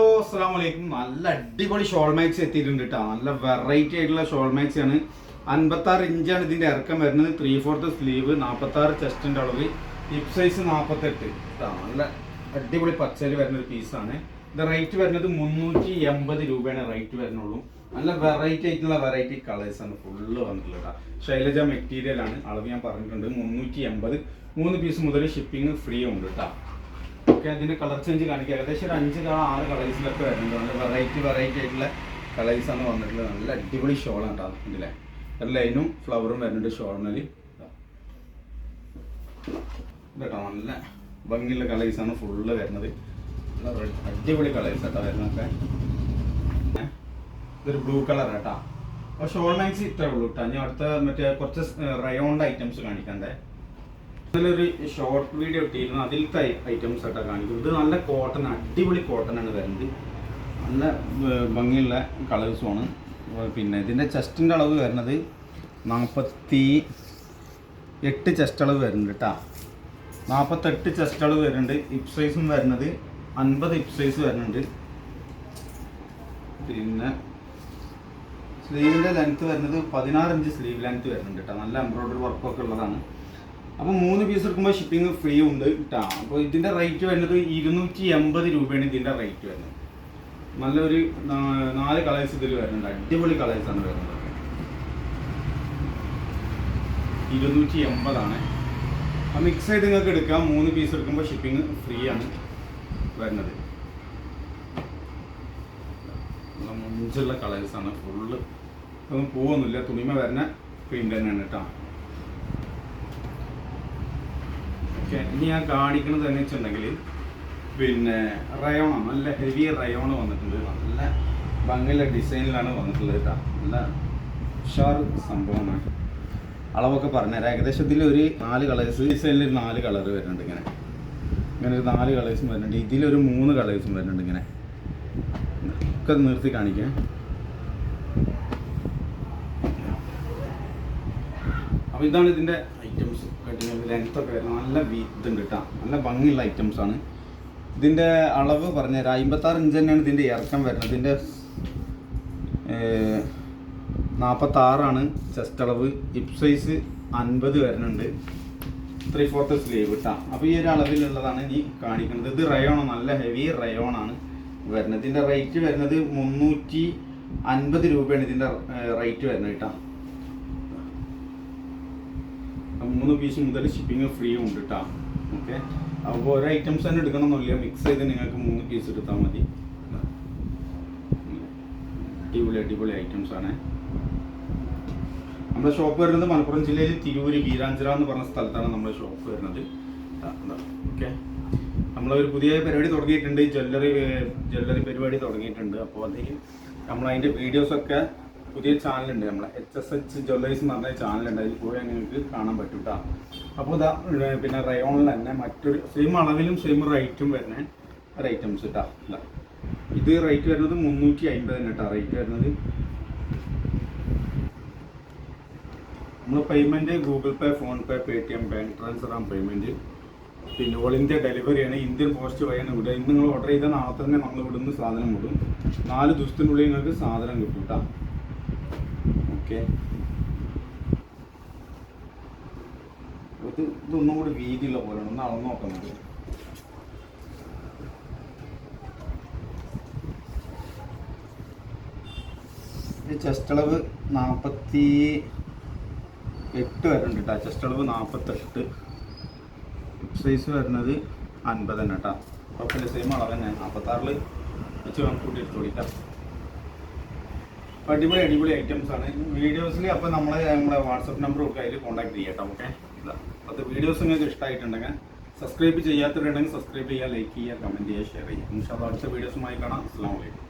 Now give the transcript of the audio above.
അസ്സാം വലൈക്കും നല്ല അടിപൊളി ഷോൾ മാക്സ് എത്തിയിട്ടുണ്ട് കേട്ടോ നല്ല വെറൈറ്റി ആയിട്ടുള്ള ഷോൾ മാക്സ് ആണ്. അൻപത്തി ആറ് ഇഞ്ചാണ് ഇതിന്റെ ഇറക്കം വരുന്നത്. ത്രീ ഫോർത്ത് സ്ലീവ് നാൽപ്പത്തി ആറ് ചെസ്റ്റിന്റെ അളവ് ഹിപ്പ് സൈസ് നാൽപ്പത്തെട്ട് നല്ല അടിപൊളി പച്ചയിൽ വരുന്ന ഒരു പീസാണ് ഇത് റേറ്റ് വരുന്നത് മുന്നൂറ്റി എൺപത് രൂപയാണ് റേറ്റ് വരുന്നുള്ളൂ. നല്ല വെറൈറ്റി ആയിട്ടുള്ള വെറൈറ്റി കളേഴ്സ് ആണ് ഫുള്ള് വന്നിട്ടുള്ളത് ശൈലജ മെറ്റീരിയൽ ആണ്. അളവ് ഞാൻ പറഞ്ഞിട്ടുണ്ട്. മുന്നൂറ്റി എൺപത്. മൂന്ന് പീസ് മുതൽ ഷിപ്പിംഗ് ഫ്രീ ഉണ്ട് കേട്ടോ ഓക്കെ അതിന്റെ കളർ ചേഞ്ച് കാണിക്കുക ഏകദേശം ഒരു അഞ്ച് കളർ ആറ് കളേഴ്സിലൊക്കെ വരുന്നുണ്ട്. നല്ല വെറൈറ്റി വെറൈറ്റി ആയിട്ടുള്ള കളേഴ്സ് ആണ് വന്നിട്ടുള്ളത്. നല്ല അടിപൊളി ഷോളാണ് കേട്ടോ ഇതിലെ. ഒരു ലൈനും ഫ്ലവറും വരുന്നുണ്ട് ഷോളിനൽ കേട്ടോ നല്ല ഭംഗിയുള്ള കളേഴ്സ് ആണ് ഫുള്ള് വരുന്നത്. അടിപൊളി കളേഴ്സ് കേട്ടോ വരുന്നൊക്കെ? ഇതൊരു ബ്ലൂ കളർ കേട്ടോ അപ്പോൾ ഷോൾ മാക്സി ഇത്രേ ഉള്ളൂ കേട്ടോ ഞാൻ അടുത്ത മറ്റേ കുറച്ച് റയോണ്ട് ഐറ്റംസ് കാണിക്കണ്ടേ? ഇതിലൊരു ഷോർട്ട് വീഡിയോ ഇട്ടിരുന്നു. അതിലത്തെ ഐറ്റംസ് ആയിട്ടാണ് കാണിക്കുന്നത്. ഇത് നല്ല കോട്ടൺ അടിപൊളി കോട്ടൺ ആണ് വരുന്നത്. നല്ല ഭംഗിയുള്ള കളേഴ്സുമാണ് പിന്നെ ഇതിന്റെ ചെസ്റ്റിന്റെ അളവ് വരുന്നത് നാൽപ്പത്തി എട്ട് ചെസ്റ്റ് അളവ് വരുന്നുണ്ട് കേട്ടോ നാൽപ്പത്തെട്ട് ചെസ്റ്റ് അളവ് വരുന്നുണ്ട്. ഹിപ് സൈസും വരുന്നത് അൻപത് ഹിപ് സൈസ് വരുന്നുണ്ട്. പിന്നെ സ്ലീവിന്റെ ലെങ്ത്ത് വരുന്നത് പതിനാറ് ഇഞ്ച് സ്ലീവ് ലെങ്ത്ത് വരുന്നുണ്ട് കേട്ടോ നല്ല എംബ്രോയ്ഡറി വർക്കൊക്കെ ഉള്ളതാണ്. അപ്പോൾ മൂന്ന് പീസ് എടുക്കുമ്പോൾ ഷിപ്പിംഗ് ഫ്രീ ഉണ്ട് കേട്ടോ അപ്പോൾ ഇതിന്റെ റേറ്റ് വരുന്നത് ഇരുന്നൂറ്റി എൺപത് രൂപയാണ് ഇതിന്റെ റേറ്റ് വരുന്നത്. നല്ലൊരു നാല് കളേഴ്സ് ഇതിൽ വരുന്നുണ്ട്. അടിപൊളി കളേഴ്സാണ് വരുന്നത്. ഇരുന്നൂറ്റി എൺപതാണ് ആ മിക്സ് ചെയ്ത് നിങ്ങൾക്ക് എടുക്കാം. മൂന്ന് പീസ് എടുക്കുമ്പോൾ ഷിപ്പിംഗ് ഫ്രീ ആണ് വരുന്നത്. മുഞ്ചുള്ള കളേഴ്സാണ് ഫുള്ള് ഒന്നും പോവൊന്നുമില്ല. തുണിമ വരുന്ന പ്രിന്റ് തന്നെയാണ് കേട്ടോ ഓക്കെ ഇനി ഞാൻ കാണിക്കുന്നത് തന്നെ വെച്ചിട്ടുണ്ടെങ്കിൽ പിന്നെ റയോണ നല്ല ഹെവി റയോൺ വന്നിട്ടുണ്ട്. നല്ല ഭംഗിയുള്ള ഡിസൈനിലാണ് വന്നിട്ടുള്ളത് കേട്ടോ നല്ല ഉഷാർ സംഭവമാണ്. അളവൊക്കെ പറഞ്ഞുതരാം. ഏകദേശം ഇതിൽ ഒരു നാല് കളേഴ്സ് ഡിസൈനിൽ ഒരു നാല് കളർ വരുന്നുണ്ട് ഇങ്ങനെ. ഇങ്ങനെ ഒരു നാല് കളേഴ്സും വരുന്നുണ്ട്. ഇതിലൊരു മൂന്ന് കളേഴ്സും വരുന്നുണ്ട് ഇങ്ങനെ. ഒക്കെ നിർത്തി കാണിക്കാം. അപ്പോൾ ഇതാണ് ഇതിന്റെ ഐറ്റംസ് ലെങ്ത് ഒക്കെ വരുന്ന നല്ല ഇതും കേട്ടോ നല്ല ഭംഗിയുള്ള ഐറ്റംസ് ആണ്. ഇതിന്റെ അളവ് പറഞ്ഞുതരാം അമ്പത്താറ് ഇഞ്ച് തന്നെയാണ് ഇതിന്റെ ഇറക്കം വരുന്നത്. ഇതിന്റെ നാൽപ്പത്താറാണ് ചെസ്റ്റ് അളവ്. ഹിപ്പ് സൈസ് അൻപത് വരുന്നുണ്ട്. ത്രീ ഫോർത്ത് സ്ലീവ് കിട്ടാം അപ്പോൾ ഈ ഒരു അളവിലുള്ളതാണ് ഇനി കാണിക്കുന്നത്. ഇത് റയോൺ നല്ല ഹെവി റയോൺ ആണ് വരുന്നത്. ഇതിന്റെ റേറ്റ് വരുന്നത് മുന്നൂറ്റി അൻപത് രൂപയാണ് ഇതിന്റെ റേറ്റ് വരുന്നത് കേട്ടോ അപ്പോൾ മൂന്ന് പീസ് മുതൽ ഷിപ്പിംഗ് ഫ്രീ ഉണ്ട് കേട്ടോ ഓക്കെ അപ്പോൾ ഓരോ ഐറ്റംസ് തന്നെ എടുക്കണമെന്നില്ല മിക്സ് ചെയ്ത് നിങ്ങൾക്ക് മൂന്ന് പീസ് എടുത്താൽ മതി. അടിപൊളി അടിപൊളി ഐറ്റംസ് ആണ്. നമ്മുടെ ഷോപ്പ് വരുന്നത് മലപ്പുറം ജില്ലയിൽ തിരൂര് വീരാഞ്ചിറ എന്ന് പറഞ്ഞ സ്ഥലത്താണ് നമ്മുടെ ഷോപ്പ് വരുന്നത്. ഓക്കെ നമ്മളൊരു പുതിയ പരിപാടി തുടങ്ങിയിട്ടുണ്ട്. ജ്വല്ലറി ജ്വല്ലറി പരിപാടി തുടങ്ങിയിട്ടുണ്ട്. അപ്പോൾ അതിൽ നമ്മളതിന്റെ വീഡിയോസൊക്കെ പുതിയ ചാനലുണ്ട് നമ്മളെ എച്ച് എസ് എച്ച് ജ്വല്ലേഴ്സ് എന്ന് പറഞ്ഞ ചാനലുണ്ട്. അതിൽ പോയാൽ നിങ്ങൾക്ക് കാണാൻ പറ്റും കേട്ടോ അപ്പോൾ ഇതാ പിന്നെ റയോണിൽ തന്നെ മറ്റൊരു സെയിം അളവിലും സെയിം റേറ്റും വരുന്ന ഐറ്റംസ് കേട്ടോ ഇതാ. ഇത് റേറ്റ് വരുന്നത് മുന്നൂറ്റി അൻപത് തന്നെ കേട്ടോ റേറ്റ് വരുന്നത്. നമ്മൾ payment Google Pay PhonePe Paytm bank transfer ആണ് പേയ്മെന്റ് പിന്നെ ഓൾ ഇന്ത്യ ഡെലിവറിയാണ് ഇന്ത്യൻ പോസ്റ്റ് വഴിയാണ് വിടുക. ഇന്ന് നിങ്ങൾ ഓർഡർ ചെയ്താൽ നാളെ തന്നെ നമ്മൾ ഇവിടുന്ന് സാധനം വിടും. നാല് ദിവസത്തിനുള്ളിൽ നിങ്ങൾക്ക് സാധനം കിട്ടും കേട്ടോ ഓക്കെ. ഇത് ഇതൊന്നും കൂടി വീതിയുള്ള പോലെയാണ്. ഒന്ന് അളന്ന് നോക്കാം നമുക്ക്. ചെസ്റ്റ് അളവ് നാൽപ്പത്തി എട്ട് വരുന്നുണ്ട് കേട്ടോ ചെസ്റ്റ് അളവ് നാൽപ്പത്തെട്ട് സൈസ് വരുന്നത് അൻപത് തന്നെ കേട്ടോ കുഴപ്പമില്ല. സെയിം അളവ് തന്നെ. നാൽപ്പത്താറിൽ വെച്ച് നമുക്ക് കൂട്ടി എടുത്ത് കൊടുക്കാം അടിപൊളി അടിപൊളി ഐറ്റംസ് ആണ്. വീഡിയോസിൽ അപ്പോൾ നമ്മളെ നമ്മുടെ വാട്സപ്പ് നമ്പർ കൊടുക്കുക അതിൽ കോൺടാക്ട് ചെയ്യാം കേട്ടോ ഓക്കെ അത് വീഡിയോസ് നിങ്ങൾക്ക് ഇഷ്ടമായിട്ടുണ്ടെങ്കിൽ സബ്സ്ക്രൈബ് ചെയ്യാത്തവരുണ്ടെങ്കിൽ സബ്സ്ക്രൈബ് ചെയ്യുക ലൈക്ക് ചെയ്യുക കമന്റ് ചെയ്യുക ഷെയർ ചെയ്യുക. ഇൻഷാല്ല അടുത്ത വീഡിയോസുമായി കാണാം. അസ്സാം വലൈക്കും